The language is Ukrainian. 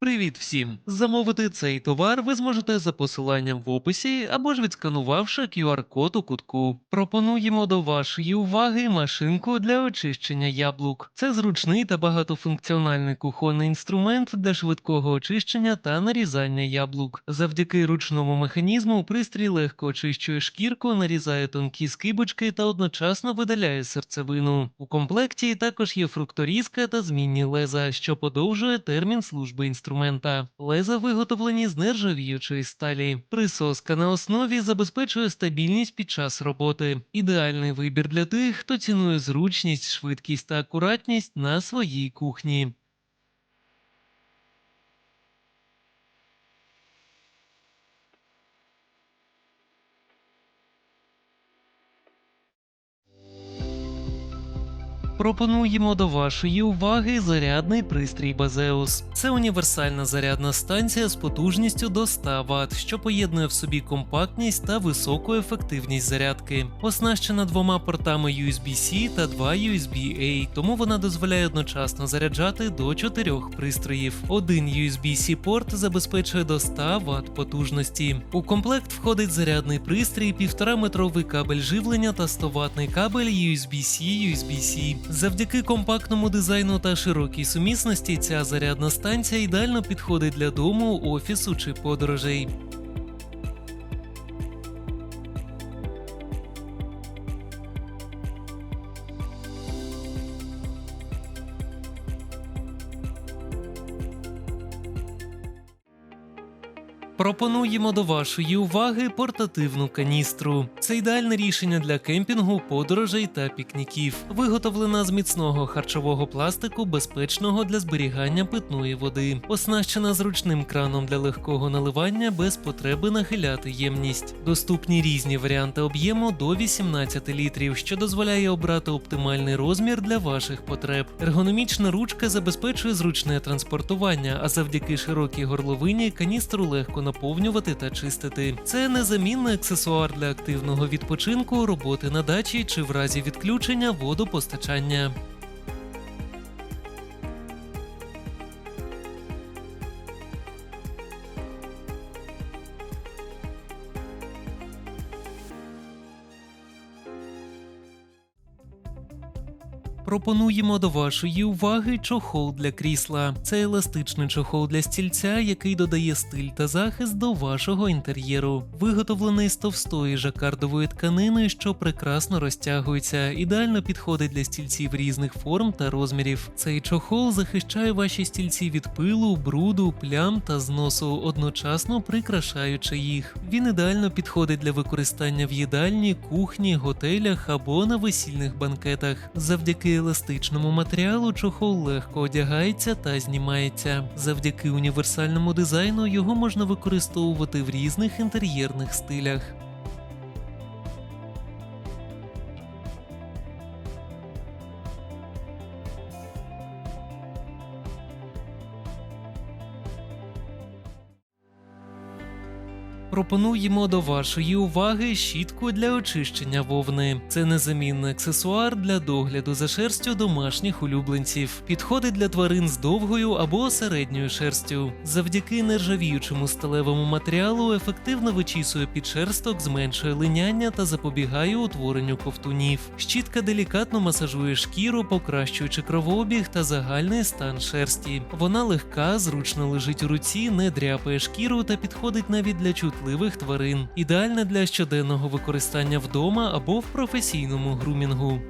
Привіт всім! Замовити цей товар ви зможете за посиланням в описі або ж відсканувавши QR-код у кутку. Пропонуємо до вашої уваги машинку для очищення яблук. Це зручний та багатофункціональний кухонний інструмент для швидкого очищення та нарізання яблук. Завдяки ручному механізму пристрій легко очищує шкірку, нарізає тонкі скибочки та одночасно видаляє серцевину. У комплекті також є фрукторізка та змінні леза, що подовжує термін служби інструмента. Леза виготовлені з нержавіючої сталі. Присоска на основі забезпечує стабільність під час роботи. Ідеальний вибір для тих, хто цінує зручність, швидкість та акуратність на своїй кухні. Пропонуємо до вашої уваги зарядний пристрій Базеус. Це універсальна зарядна станція з потужністю до 100 Вт, що поєднує в собі компактність та високу ефективність зарядки. Оснащена двома портами USB-C та два USB-A, тому вона дозволяє одночасно заряджати до чотирьох пристроїв. Один USB-C порт забезпечує до 100 Вт потужності. У комплект входить зарядний пристрій, 1,5-метровий кабель живлення та 100 ватний кабель USB-C USB-C. Завдяки компактному дизайну та широкій сумісності ця зарядна станція ідеально підходить для дому, офісу чи подорожей. Пропонуємо до вашої уваги портативну каністру. Це ідеальне рішення для кемпінгу, подорожей та пікніків. Виготовлена з міцного харчового пластику, безпечного для зберігання питної води, оснащена зручним краном для легкого наливання без потреби нахиляти ємність. Доступні різні варіанти об'єму до 18 літрів, що дозволяє обрати оптимальний розмір для ваших потреб. Ергономічна ручка забезпечує зручне транспортування, а завдяки широкій горловині каністру легко наповнювати та чистити. Це незамінний аксесуар для активного відпочинку, роботи на дачі чи в разі відключення водопостачання. Пропонуємо до вашої уваги чохол для крісла. Це еластичний чохол для стільця, який додає стиль та захист до вашого інтер'єру. Виготовлений з товстої жакардової тканини, що прекрасно розтягується, ідеально підходить для стільців різних форм та розмірів. Цей чохол захищає ваші стільці від пилу, бруду, плям та зносу, одночасно прикрашаючи їх. Він ідеально підходить для використання в їдальні, кухні, готелях або на весільних банкетах. Завдяки еластичному матеріалу чохол легко одягається та знімається. Завдяки універсальному дизайну його можна використовувати в різних інтер'єрних стилях. Пропонуємо до вашої уваги щітку для очищення вовни. Це незамінний аксесуар для догляду за шерстю домашніх улюбленців. Підходить для тварин з довгою або середньою шерстю. Завдяки нержавіючому сталевому матеріалу ефективно вичісує підшерсток, зменшує линяння та запобігає утворенню ковтунів. Щітка делікатно масажує шкіру, покращуючи кровообіг та загальний стан шерсті. Вона легка, зручно лежить у руці, не дряпає шкіру та підходить навіть для чутливих тварин. ідеальне для щоденного використання вдома або в професійному грумінгу.